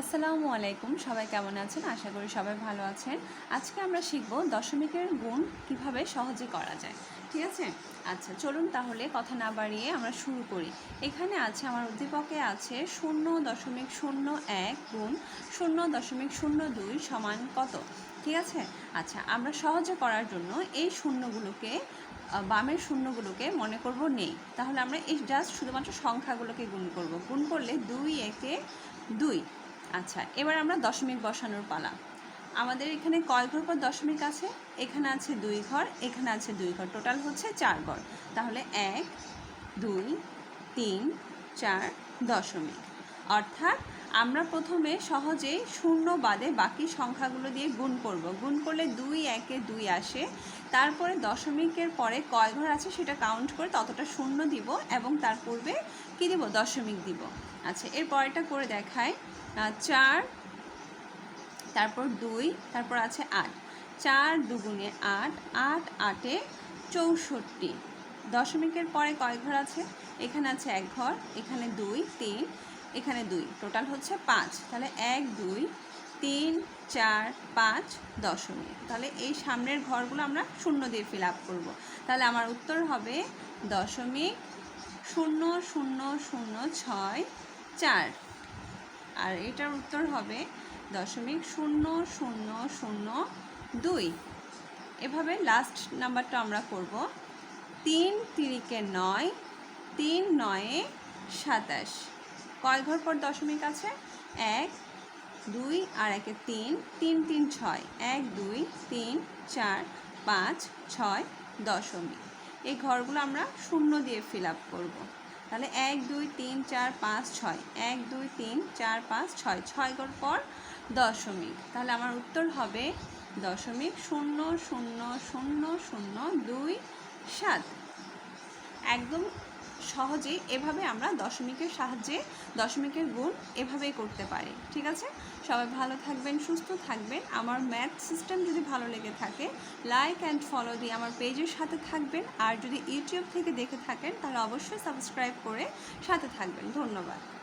আসসালামু আলাইকুম। সবাই কেমন আছেন? আশা করি সবাই ভালো আছেন। আজকে আমরা শিখব দশমিকের গুণ কীভাবে সহজে করা যায়। ঠিক আছে? আচ্ছা চলুন তাহলে কথা না বাড়িয়ে আমরা শুরু করি। এখানে আছে, আমার উদ্দীপকে আছে শূন্য দশমিক শূন্য এক গুণ শূন্য দশমিক শূন্য দুই সমান কত? ঠিক আছে? আচ্ছা আমরা সহজে করার জন্য এই শূন্যগুলোকে বামের শূন্যগুলোকে মনে করব নেই। তাহলে আমরা এই জাস্ট শুধুমাত্র সংখ্যাগুলোকে গুণ করব। গুণ করলে দুই একে দুই। আচ্ছা এবার আমরা দশমিক বসানোর পালা। আমাদের এখানে কয় ঘর পর দশমিক আছে? এখানে আছে দুই ঘর, এখানে আছে দুই ঘর। টোটাল হচ্ছে চার ঘর। তাহলে এক, দুই, তিন, চার দশমিক। অর্থাৎ আমরা প্রথমে সহজেই শূন্য বাদে বাকি সংখ্যাগুলো দিয়ে গুণ করব। গুণ করলে দুই, একে দুই আসে। তারপরে দশমিকের পরে কয় ঘর আছে সেটা কাউন্ট করে ততটা শূন্য দিব এবং তার পূর্বে কী দিব? দশমিক দিব। আচ্ছা এর পরেরটা করে দেখায় চার, তারপর দুই, তারপর আছে আট। চার দুগুণে আট আট আটে চৌষট্টি। দশমিকের পরে কয় ঘর আছে? এখানে আছে এক ঘর, এখানে দুই, তিন। এখানে দুই, টোটাল হচ্ছে পাঁচ। তাহলে এক, দুই, তিন, চার, পাঁচ, দশমিক। তাহলে এই সামনের ঘরগুলো আমরা শূন্য দিয়ে ফিল আপ করব। তাহলে আমার উত্তর হবে দশমিক শূন্য শূন্য শূন্য, ছয়, চার। আর এটার উত্তর হবে দশমিক শূন্য শূন্য শূন্য, দুই। এভাবে লাস্ট নাম্বারটা আমরা করব। তিন তিরিকে নয়, তিন নয়ে সাতাশ। কয় ঘর পর দশমিক আছে? এক, দুই আর একে তিন তিন তিন, ছয়। এক, দুই, তিন, চার, পাঁচ, ছয় দশমিক। এই ঘরগুলো আমরা শূন্য দিয়ে ফিল আপ করব। তাহলে এক, দুই, তিন, চার, পাঁচ, ছয়। এক, দুই, তিন, চার, পাঁচ, ছয়। ছয় ঘর পর দশমিক। তাহলে আমার উত্তর হবে দশমিক শূন্য শূন্য শূন্য শূন্য, দুই, সাত। একদম সহজেই এভাবে আমরা দশমিকের সাহায্যে দশমিকের গুণ এভাবেই করতে পারি। ঠিক আছে? সবাই ভালো থাকবেন, সুস্থ থাকবেন। আমার ম্যাথ সিস্টেম যদি ভালো লেগে থাকে লাইক অ্যান্ড ফলো দিয়ে আমার পেজের সাথে থাকবেন। আর যদি ইউটিউব থেকে দেখে থাকেন, তাহলে অবশ্যই সাবস্ক্রাইব করে সাথে থাকবেন। ধন্যবাদ।